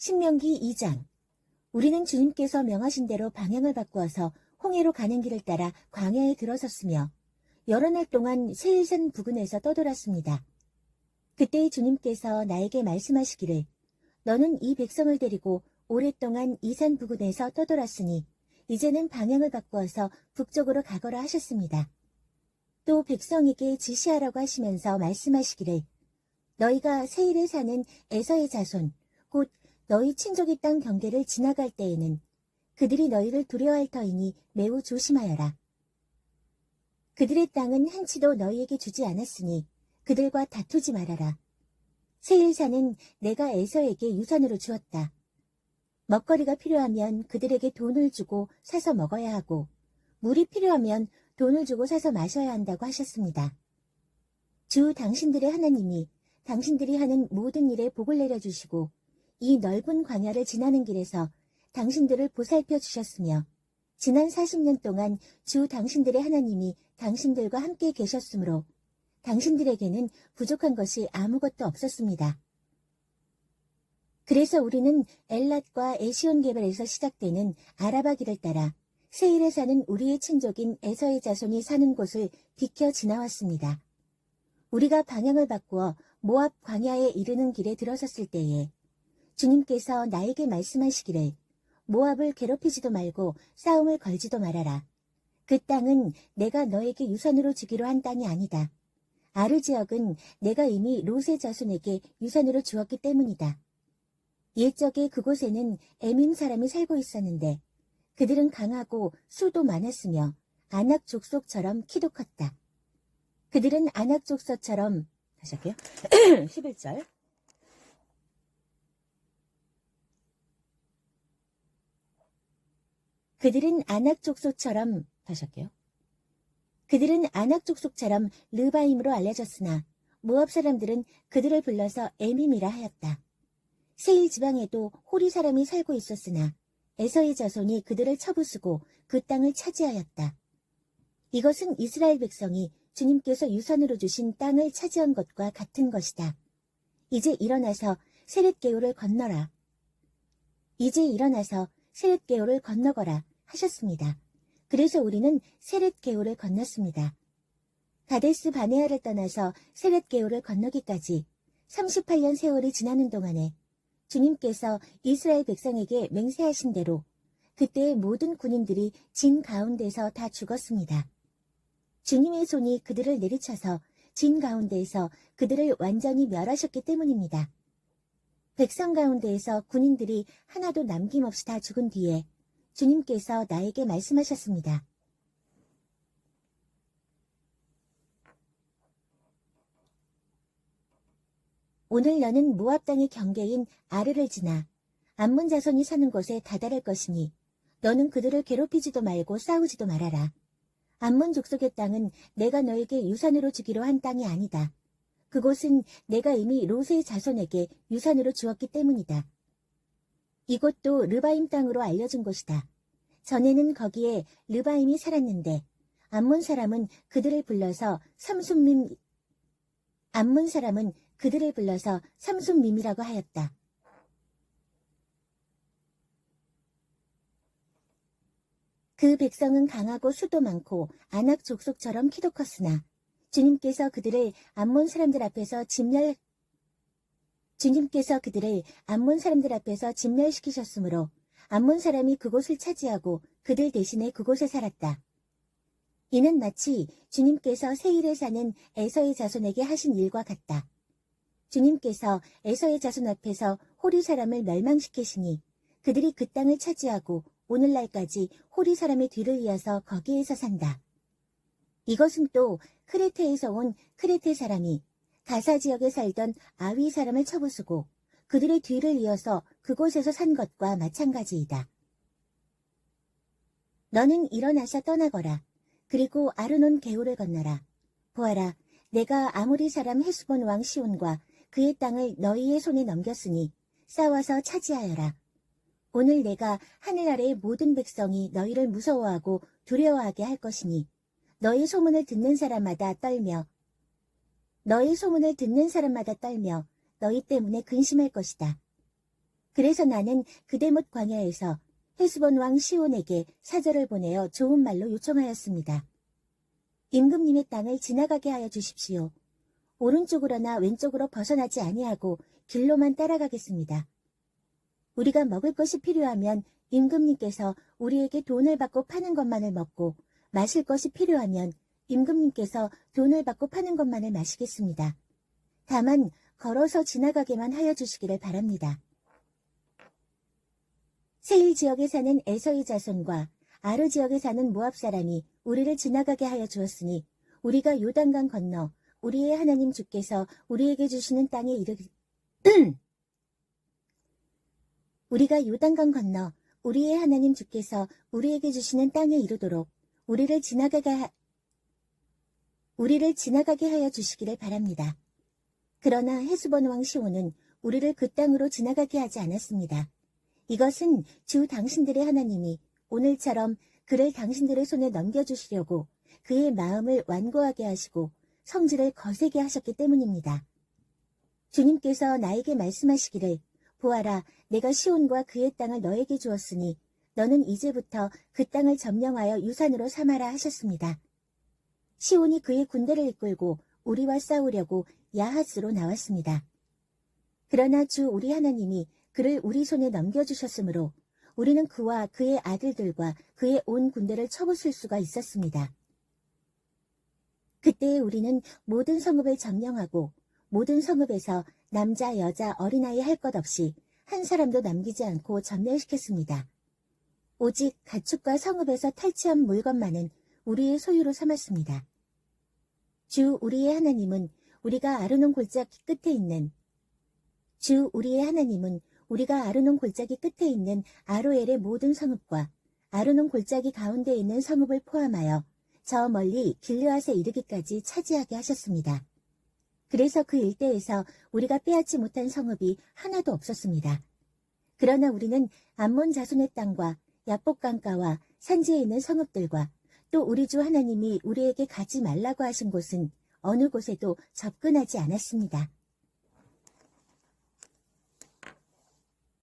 신명기 2장 우리는 주님께서 명하신 대로 방향을 바꾸어서 홍해로 가는 길을 따라 광야에 들어섰으며 여러 날 동안 세일산 부근에서 떠돌았습니다. 그때 주님께서 나에게 말씀하시기를 너는 이 백성을 데리고 오랫동안 이산 부근에서 떠돌았으니 이제는 방향을 바꾸어서 북쪽으로 가거라 하셨습니다. 또 백성에게 지시하라고 하시면서 말씀하시기를 너희가 세일에 사는 에서의 자손 곧 너희 친족의 땅 경계를 지나갈 때에는 그들이 너희를 두려워할 터이니 매우 조심하여라. 그들의 땅은 한치도 너희에게 주지 않았으니 그들과 다투지 말아라. 세일산은 내가 에서에게 유산으로 주었다. 먹거리가 필요하면 그들에게 돈을 주고 사서 먹어야 하고 물이 필요하면 돈을 주고 사서 마셔야 한다고 하셨습니다. 주 당신들의 하나님이 당신들이 하는 모든 일에 복을 내려주시고 이 넓은 광야를 지나는 길에서 당신들을 보살펴 주셨으며 지난 40년 동안 주 당신들의 하나님이 당신들과 함께 계셨으므로 당신들에게는 부족한 것이 아무것도 없었습니다. 그래서 우리는 엘랏과 에시온 개발에서 시작되는 아라바 길을 따라 세일에 사는 우리의 친족인 에서의 자손이 사는 곳을 비켜 지나왔습니다. 우리가 방향을 바꾸어 모압 광야에 이르는 길에 들어섰을 때에 주님께서 나에게 말씀하시기를 모압을 괴롭히지도 말고 싸움을 걸지도 말아라. 그 땅은 내가 너에게 유산으로 주기로 한 땅이 아니다. 아르 지역은 내가 이미 로세 자손에게 유산으로 주었기 때문이다. 옛적에 그곳에는 에밈 사람이 살고 있었는데 그들은 강하고 수도 많았으며 아낙 족속처럼 키도 컸다. 그들은 아낙 족속처럼 다시 할게요. 11절. 그들은 아낙 족속처럼 다시 할게요. 그들은 아낙 족속처럼 르바임으로 알려졌으나 모압 사람들은 그들을 불러서 에밈이라 하였다. 세일 지방에도 호리 사람이 살고 있었으나 에서의 자손이 그들을 쳐부수고 그 땅을 차지하였다. 이것은 이스라엘 백성이 주님께서 유산으로 주신 땅을 차지한 것과 같은 것이다. 이제 일어나서 세렛게오를 건너라. 이제 일어나서 세렛게오를 건너거라 하셨습니다. 그래서 우리는 세렛게오를 건넜습니다. 가데스 바네아를 떠나서 세렛게오를 건너기까지 38년 세월이 지나는 동안에 주님께서 이스라엘 백성에게 맹세하신 대로 그때의 모든 군인들이 진 가운데서 다 죽었습니다. 주님의 손이 그들을 내리쳐서 진 가운데에서 그들을 완전히 멸하셨기 때문입니다. 백성 가운데에서 군인들이 하나도 남김없이 다 죽은 뒤에 주님께서 나에게 말씀하셨습니다. 오늘 너는 모압 땅의 경계인 아르를 지나 암문 자손이 사는 곳에 다다를 것이니 너는 그들을 괴롭히지도 말고 싸우지도 말아라. 암문 족속의 땅은 내가 너에게 유산으로 주기로 한 땅이 아니다. 그곳은 내가 이미 로세의 자손에게 유산으로 주었기 때문이다. 이곳도 르바임 땅으로 알려진 곳이다. 전에는 거기에 르바임이 살았는데 암문 사람은 그들을 불러서 삼순밈 암문 사람은 그들을 불러서 삼순밈이라고 하였다. 그 백성은 강하고 수도 많고 아낙 족속처럼 키도 컸으나 주님께서 그들을 암몬 사람들 앞에서 진멸 주님께서 그들을 암몬 사람들 앞에서 진멸시키셨으므로 암몬 사람이 그곳을 차지하고 그들 대신에 그곳에 살았다. 이는 마치 주님께서 세일에 사는 에서의 자손에게 하신 일과 같다. 주님께서 에서의 자손 앞에서 호리 사람을 멸망시키시니 그들이 그 땅을 차지하고 오늘날까지 호리 사람의 뒤를 이어서 거기에서 산다. 이것은 또 크레테에서 온 크레테 사람이 가사 지역에 살던 아위 사람을 쳐부수고 그들의 뒤를 이어서 그곳에서 산 것과 마찬가지이다. 너는 일어나서 떠나거라. 그리고 아르논 개울을 건너라. 보아라, 내가 아무리 사람 헤스본 왕 시온과 그의 땅을 너희의 손에 넘겼으니 싸워서 차지하여라. 오늘 내가 하늘 아래의 모든 백성이 너희를 무서워하고 두려워하게 할 것이니 너희 소문을 듣는 사람마다 떨며 너희 소문을 듣는 사람마다 떨며 너희 때문에 근심할 것이다. 그래서 나는 그대못 광야에서 헤스본 왕 시온에게 사절을 보내어 좋은 말로 요청하였습니다. 임금님의 땅을 지나가게 하여 주십시오. 오른쪽으로나 왼쪽으로 벗어나지 아니하고 길로만 따라가겠습니다. 우리가 먹을 것이 필요하면 임금님께서 우리에게 돈을 받고 파는 것만을 먹고 마실 것이 필요하면 임금님께서 돈을 받고 파는 것만을 마시겠습니다. 다만 걸어서 지나가게만 하여 주시기를 바랍니다. 세일 지역에 사는 에서의 자손과 아르 지역에 사는 모압 사람이 우리를 지나가게 하여 주었으니 우리가 요단강 건너 우리의 하나님 주께서 우리에게 주시는 땅에 이르기 우리가 요단강 건너 우리의 하나님 주께서 우리에게 주시는 땅에 이르도록 우리를 지나가게 하... 우리를 지나가게 하여 주시기를 바랍니다. 그러나 헤스본 왕 시온은 우리를 그 땅으로 지나가게 하지 않았습니다. 이것은 주 당신들의 하나님이 오늘처럼 그를 당신들의 손에 넘겨주시려고 그의 마음을 완고하게 하시고 성질을 거세게 하셨기 때문입니다. 주님께서 나에게 말씀하시기를 보아라 내가 시온과 그의 땅을 너에게 주었으니 너는 이제부터 그 땅을 점령하여 유산으로 삼아라 하셨습니다. 시온이 그의 군대를 이끌고 우리와 싸우려고 야하스로 나왔습니다. 그러나 주 우리 하나님이 그를 우리 손에 넘겨주셨으므로 우리는 그와 그의 아들들과 그의 온 군대를 쳐부술 수가 있었습니다. 그때 우리는 모든 성읍을 점령하고 모든 성읍에서 남자, 여자, 어린아이 할 것 없이 한 사람도 남기지 않고 전멸시켰습니다. 오직 가축과 성읍에서 탈취한 물건만은 우리의 소유로 삼았습니다. 주 우리의 하나님은 우리가 아르논 골짜기 끝에 있는 주 우리의 하나님은 우리가 아르논 골짜기 끝에 있는 아로엘의 모든 성읍과 아르논 골짜기 가운데 있는 성읍을 포함하여 저 멀리 길르앗에 이르기까지 차지하게 하셨습니다. 그래서 그 일대에서 우리가 빼앗지 못한 성읍이 하나도 없었습니다. 그러나 우리는 암몬 자손의 땅과 야복 강가와 산지에 있는 성읍들과 또 우리 주 하나님이 우리에게 가지 말라고 하신 곳은 어느 곳에도 접근하지 않았습니다.